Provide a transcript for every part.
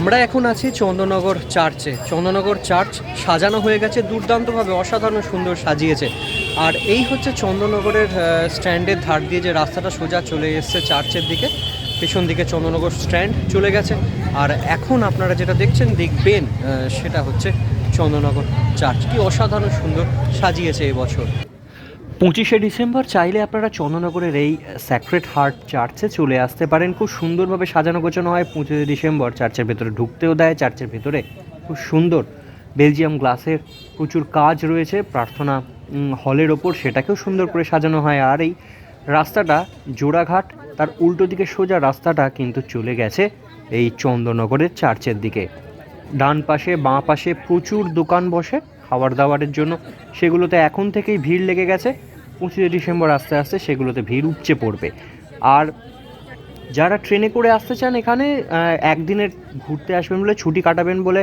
আমরা এখন আছি চন্দননগর চার্চে। চন্দ্রনগর চার্চ সাজানো হয়ে গেছে, দুর্দান্তভাবে অসাধারণ সুন্দর সাজিয়েছে। আর এই হচ্ছে চন্দ্রনগরের স্ট্যান্ডের ধার দিয়ে যে রাস্তাটা সোজা চলে এসছে চার্চের দিকে। পেছন দিকে চন্দ্রনগর স্ট্যান্ড চলে গেছে। আর এখন আপনারা যেটা দেখছেন, দেখবেন সেটা হচ্ছে চন্দ্রনগর চার্চ। কি অসাধারণ সুন্দর সাজিয়েছে এবছর। পঁচিশে ডিসেম্বর চাইলে আপনারা চন্দননগরের এই স্যাক্রেট হার্ট চার্চে চলে আসতে পারেন। খুব সুন্দরভাবে সাজানো গোছানো হয়। পঁচিশে ডিসেম্বর চার্চের ভেতরে ঢুকতেও দেয়। চার্চের ভেতরে খুব সুন্দর বেলজিয়াম গ্লাসের প্রচুর কাজ রয়েছে। প্রার্থনা হলের ওপর সেটাকেও সুন্দর করে সাজানো হয়। আর এই রাস্তাটা জোড়াঘাট, তার উল্টো দিকে সোজা রাস্তাটা কিন্তু চলে গেছে এই চন্দননগরের চার্চের দিকে। ডান পাশে, বাঁ পাশে প্রচুর দোকান বসে। খাবার দাবারের জন্য। সেগুলোতে এখন থেকেই ভিড় লেগে গেছে। পঁচিশে ডিসেম্বর আস্তে আস্তে সেগুলোতে ভিড় উপচে পড়বে। আর যারা ট্রেনে করে আসতে চান এখানে একদিনের ঘুরতে আসবেন বলে ছুটি কাটাবেন বলে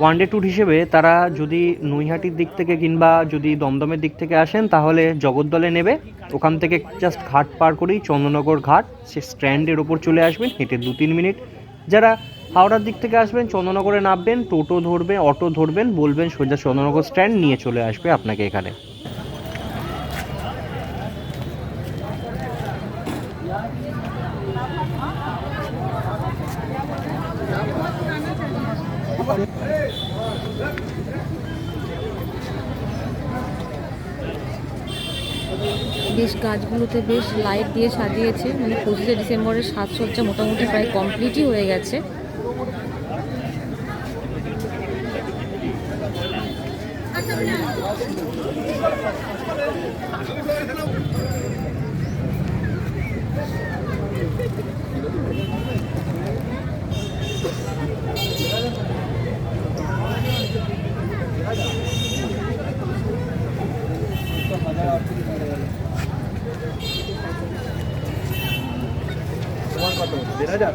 ওয়ান ডে ট্যুর হিসেবে তারা যদি নৈহাটির দিক থেকে কিংবা যদি দমদমের দিক থেকে আসেন, তাহলে জগদ্দলে নেবে। ওখান থেকে জাস্ট ঘাট পার করেই চন্দননগর ঘাট, সে স্ট্যান্ডের ওপর চলে আসবেন, হেঁটে দু তিন মিনিট। যারা হাওড়ার দিক থেকে আসবেন, চন্দননগরে নামবেন, টোটো ধরবে, অটো ধরবেন, বলবেন সোজা চন্দননগর স্ট্যান্ড নিয়ে চলে আসবে আপনাকে এখানে। বেশ গাছগুলোতে বেশ লাইট দিয়ে সাজিয়েছে। মানে পঁচিশে ডিসেম্বরের সাজসজ্জা মোটামুটি প্রায় কমপ্লিটই হয়ে গেছে। দেড় হাজার?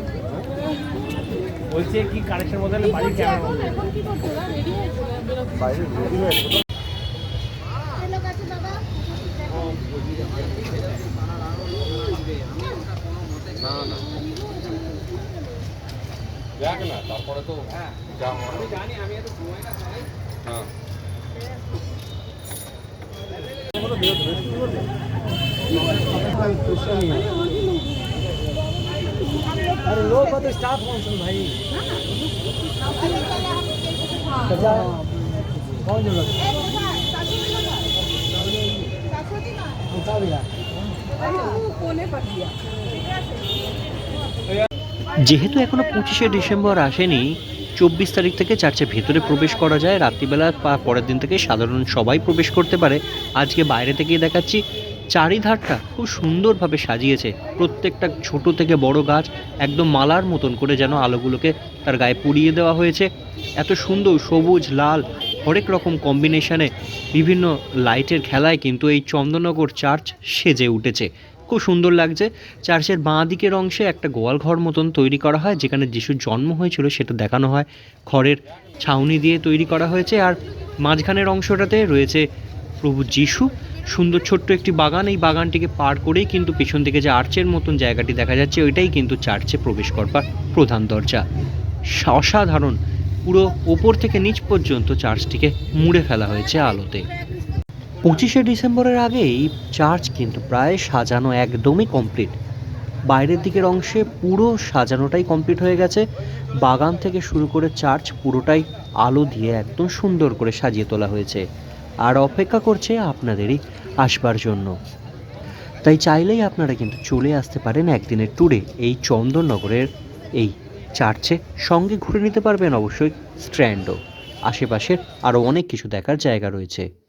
বলছে কি কানেকশন বদলে বাড়ির ক্যামেরা বাইরে দেখ না তারপরে তো যা জানি আমি এত হ্যাঁ अरे लो कत स्टाफ पहुंचल भाई अच्छा कौन जरूरत बता दिया যেহেতু এখনো পঁচিশে ডিসেম্বর আসেনি চব্বিশ তারিখ থেকে চার্চের ভেতরে প্রবেশ করা যায় রাত্রিবেলা বা পরের দিন থেকে সাধারণ সবাই প্রবেশ করতে পারে আজকে বাইরে থেকেই দেখাচ্ছি চারিধারটা খুব সুন্দরভাবে সাজিয়েছে। প্রত্যেকটা ছোট থেকে বড় গাছ একদম মালার মতন করে যেন আলোগুলোকে তার গায়ে পুড়িয়ে দেওয়া হয়েছে। এত সুন্দর সবুজ, লাল, হরেক রকম কম্বিনেশনে বিভিন্ন লাইটের খেলায় কিন্তু এই চন্দননগর চার্চ সেজে উঠেছে। খুব সুন্দর লাগছে। চার্চের বাঁ দিকের অংশে একটা গোয়াল ঘর মতন তৈরি করা হয়, যেখানে যিশুর জন্ম হয়েছিল সেটা দেখানো হয়। খড়ের ছাউনি দিয়ে তৈরি করা হয়েছে আর মাঝখানের অংশটাতে রয়েছে প্রভু যিশু। সুন্দর ছোট্ট একটি বাগান, এই বাগানটিকে পার করেই কিন্তু পিছন দিকে যে আর্চের মতন জায়গাটি দেখা যাচ্ছে, ওইটাই কিন্তু চার্চে প্রবেশ করবার প্রধান দরজা। অসাধারণ, পুরো ওপর থেকে নিচ পর্যন্ত চার্চটিকে মুড়ে ফেলা হয়েছে আলোতে। পঁচিশে ডিসেম্বরের আগেই চার্চ কিন্তু প্রায় সাজানো একদমই কমপ্লিট। বাইরের দিকের অংশে পুরো সাজানোটাই কমপ্লিট হয়ে গেছে। বাগান থেকে শুরু করে চার্চ পুরোটাই আলো দিয়ে একদম সুন্দর করে সাজিয়ে তোলা হয়েছে। আর অপেক্ষা করছে আপনাদেরই আসবার জন্য। তাই চাইলেই আপনারা কিন্তু চলে আসতে পারেন একদিনের ট্যুরে এই চন্দননগরের এই চার্চে সঙ্গে ঘুরে নিতে পারবেন অবশ্যই স্ট্র্যান্ডও। আশেপাশের আরও অনেক কিছু দেখার জায়গা রয়েছে।